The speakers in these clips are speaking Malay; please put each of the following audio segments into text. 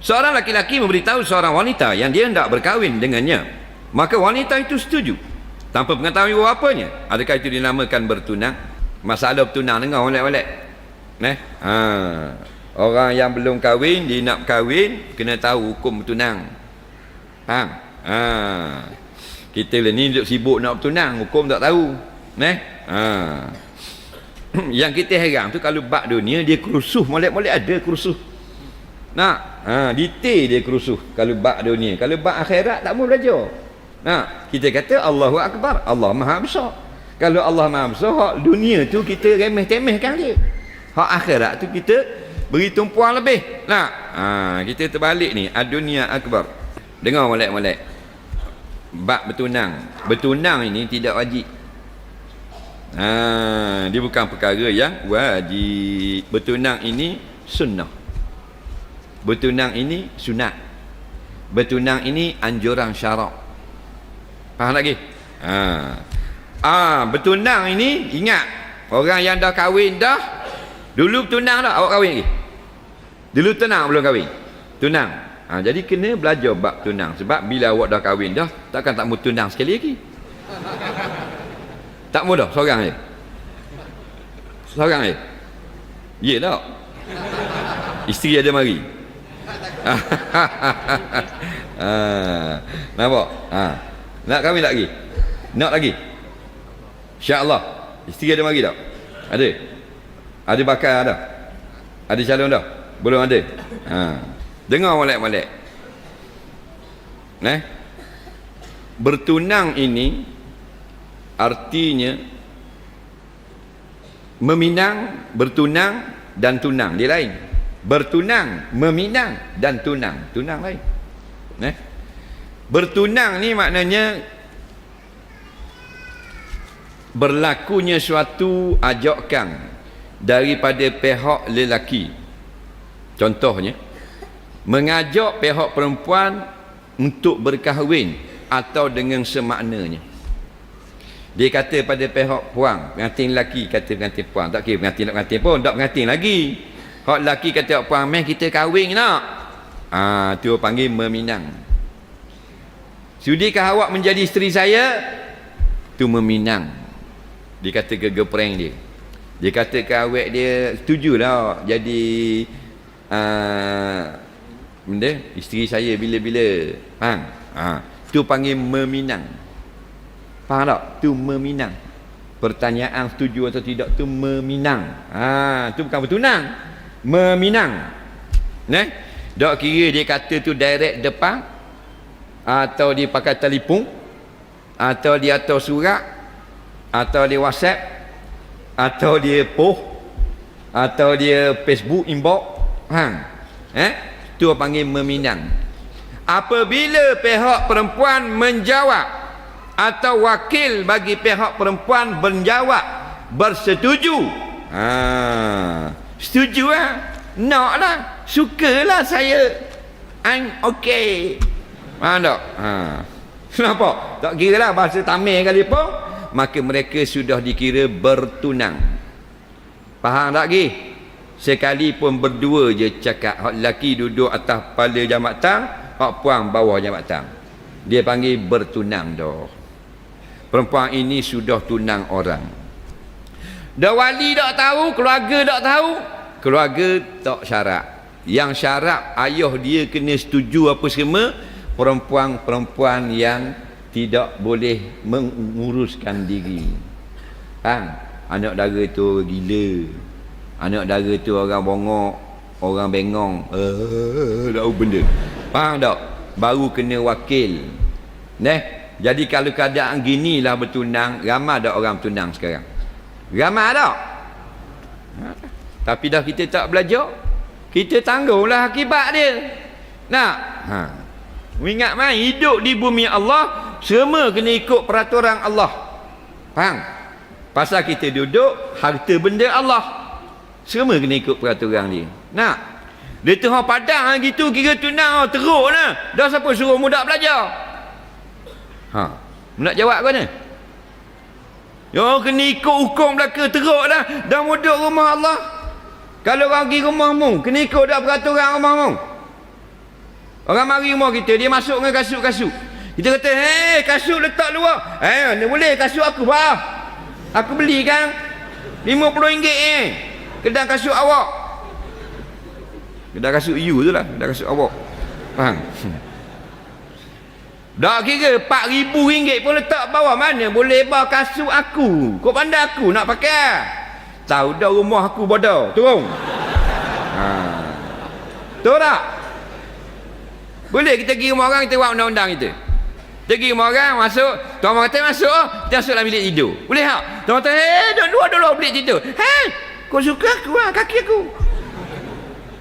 Seorang laki-laki memberitahu seorang wanita yang dia hendak berkahwin dengannya. Maka wanita itu setuju. Tanpa pengetahuan ibu bapanya. Adakah itu dinamakan bertunang? Masalah bertunang dengar oleh-oleh. Nah, ha. Orang yang belum kahwin, dia nak kahwin, kena tahu hukum bertunang. Faham? Ha. Kita lah ni duduk sibuk nak bertunang, hukum tak tahu. Nah, ha. yang kita heran tu kalau bak dunia dia kerusuh, molek-molek ada kerusuh. Nak, ha, detail dia kerusuh kalau bak dunia. Kalau bak akhirat tak mau belajar. Nah, kita kata Allahu Akbar, Allah Maha Besar. Kalau Allah Maha Besar, hak dunia tu kita remeh-temehkan dia. Hak akhirat tu kita beri tumpuan lebih. Nah, ha, kita terbalik ni, ad-dunia akbar. Dengar molek-molek. Bak bertunang. Bertunang ini tidak wajib. Ha, dia bukan perkara yang wajib. Bertunang ini sunnah. Bertunang ini sunat. Bertunang ini anjuran syarak. Faham lagi? Ha. Ah, bertunang ini ingat orang yang dah kahwin dah dulu bertunang dah awak kahwin lagi. Dulu tunang belum kahwin. Tunang. Ha, jadi kena belajar bab tunang sebab bila awak dah kahwin dah takkan tak mau tunang sekali lagi. Tak mau dah seorang je. Seorang je. Tak? Isteri ada mari. Ha, nampak? Ha. Nak kahwin lagi? Nak lagi? InsyaAllah. Isteri ada mari tak? Ada? Ada bakal ada? Ada calon dah? Belum ada? Ha. Dengar molek-molek. Nah. Bertunang ini artinya meminang, bertunang dan tunang dia lain. Bertunang, meminang dan tunang. Tunang lain. Nah. Bertunang ni maknanya berlakunya suatu ajakan daripada pihak lelaki. Contohnya mengajak pihak perempuan untuk berkahwin atau dengan semaknanya. Dia kata pada pihak puang, pengantin lelaki kata pengantin puang, tak kira pengantin nak pengantin pun, tak pengantin lagi. Hak lelaki kata puang, meh kita kahwin nak. Ah, tu panggil meminang. Sudikah awak menjadi isteri saya? Tu meminang. Dia kata girlfriend dia. Dia kata ke awak dia, setujulah jadi uh, benda, isteri saya bila-bila. Faham? Ha. Tu panggil meminang. Faham tak? Tu meminang. Pertanyaan setuju atau tidak tu meminang. Ha, tu bukan bertunang. Meminang. Nah, dok kira dia kata tu direct depan atau dia pakai telefon atau dia atas surat atau dia whatsapp atau dia post atau dia facebook inbox. Ha. Eh? Tu panggil meminang. Apabila pihak perempuan menjawab atau wakil bagi pihak perempuan menjawab bersetuju. Ha setuju ah nak lah sukalah saya I'm okay Faham tak? Ha. Nampak? Tak kira lah bahasa tamil kali pun. Maka mereka sudah dikira bertunang. Faham tak lagi? Sekali pun berdua je cakap. Hak lelaki duduk atas kepala tang. Hak puang bawah jamak tang. Dia panggil bertunang dah. Perempuan ini sudah tunang orang. Dah wali tak tahu, keluarga tak tahu. Keluarga tak syarat. Yang syarat ayah dia kena setuju apa semua perempuan-perempuan yang tidak boleh menguruskan diri. Kan? Anak dara tu gila. Anak dara tu orang bongok, orang bengong. Eh, tahu benda. Faham tak? Baru kena wakil. Neh, jadi kalau keadaan gini lah bertunang, ramai ada orang bertunang sekarang. Ramai tak? Tapi dah kita tak belajar, kita tanggunglah akibat dia. Nak? Ha. Ingat mai hidup di bumi Allah semua kena ikut peraturan Allah. Faham? Pasal kita duduk harta benda Allah. Semua kena ikut peraturan dia. Nak? Dia tengah padang gitu kira tunang teruk lah. Dah siapa suruh mudak belajar? Ha. Nak jawab ke ni? Ya kena ikut hukum belaka teruk dah. Dah mudak rumah Allah. Kalau orang pergi rumahmu, kena ikut dah peraturan rumahmu. Orang mari rumah kita, dia masuk dengan kasut-kasut. Kita kata, hei kasut letak luar. Eh, ni boleh kasut aku, bah. Aku beli kan. RM50 eh. Kedai kasut awak. Kedai kasut you tu lah. Kedai kasut awak. Faham? Tak kira RM4,000 pun letak bawah mana boleh bawa kasut aku. Kau pandai aku nak pakai. Tahu dah rumah aku bodoh. Turun. Ha. Tahu tak? Boleh kita pergi rumah orang kita buat undang-undang kita. Kita pergi rumah orang masuk. Tuan kata masuk. Kita masuk dalam bilik tidur. Boleh tak? Tuan kata hei duduk dua dulu bilik tidur. Hei kau suka aku lah kaki aku.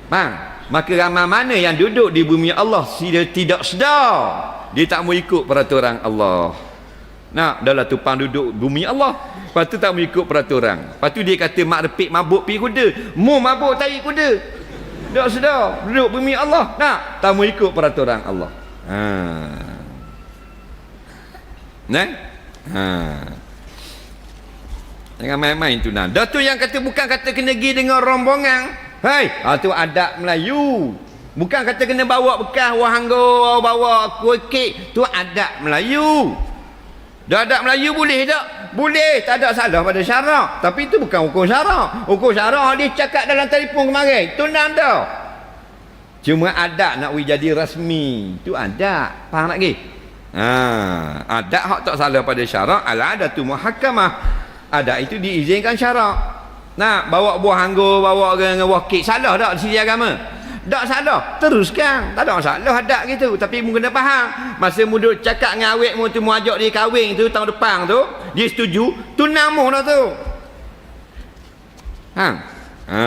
Bang. Maka ramai mana yang duduk di bumi Allah tidak sedar. Dia tak mau ikut peraturan Allah. Nak, dah lah tupang duduk bumi Allah. Lepas tu tak mau ikut peraturan. Lepas tu dia kata mak repik mabuk pi kuda. Mu mabuk tarik kuda. Tak sedar. Duduk bumi Allah. Nak, tak mau ikut peraturan Allah. Ha. Nah? Ha. Jangan main-main tu nah. Dah tu yang kata bukan kata kena pergi dengan rombongan. Hai, ha, tu adat Melayu. Bukan kata kena bawa bekas wahanggo, bawa kuih kek. Tu adat Melayu. Dah adat Melayu boleh tak? Boleh, tak ada salah pada syarak. Tapi itu bukan hukum syarak. Hukum syarak dia cakap dalam telefon kemarin. Tunang dah. Cuma adat nak we jadi rasmi. Itu adat. Faham tak lagi? Ha, adat hak tak salah pada syarak. Ala adatu muhakamah. Adat itu diizinkan syarak. Nak bawa buah anggur, bawa dengan wakil. Salah tak di sisi agama? Tak salah. Teruskan. Tak ada masalah adat gitu. Tapi mu kena faham. Masa mu duduk cakap dengan awet mu tu, mu ajak dia kahwin tu, tahun depan tu, dia setuju, tu nama dah tu. Ha? Ha.